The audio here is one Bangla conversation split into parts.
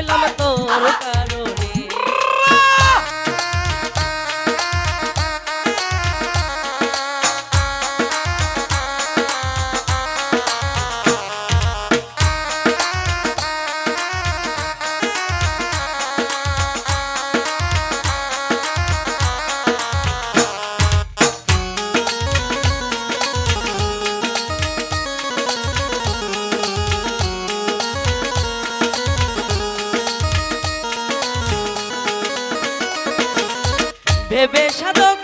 হইলাম তোর ভেবে সাধক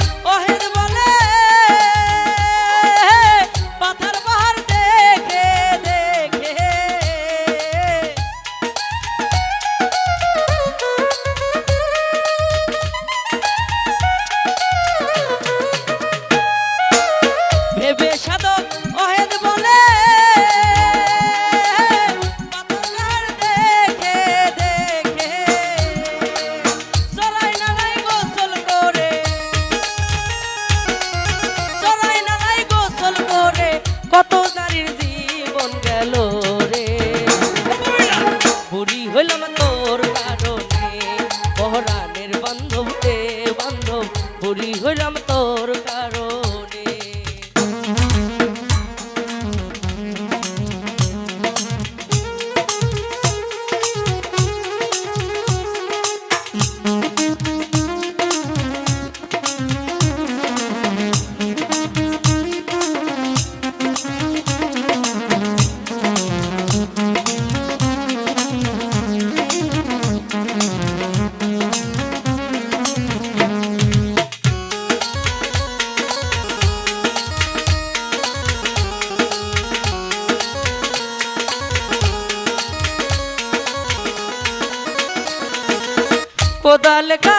বালকা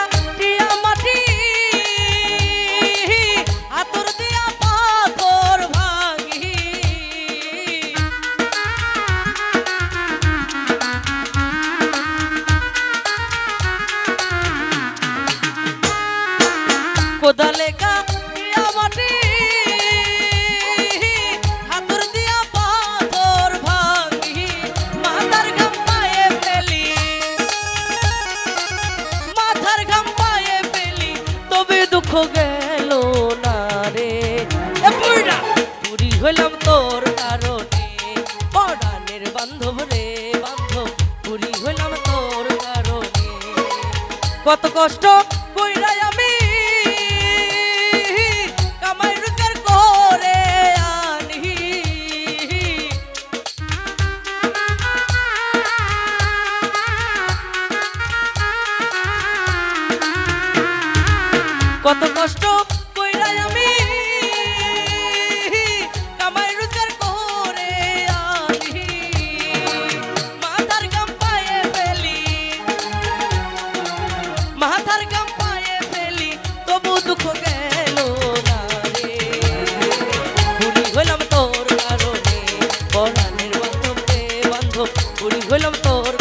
দুঃখ গেল না রে। পুরি হইলাম তোর কারণে। পড়ানের বান্ধব রে বান্ধব পুরি হইলাম তোর কারণে। কত কষ্ট কইরাই আমি কত কষ্ট কইরা আমি। কামাই রোজগার করে আনি মাথার গাম পায়ে ফেলি। মাথার গাম পায়ে ফেলি, তবু দুঃখ গেল না রে। বুড়ি হইলাম তোর কারণে পরাণের বান্ধব রে বান্ধব বুড়ি হইলাম তোর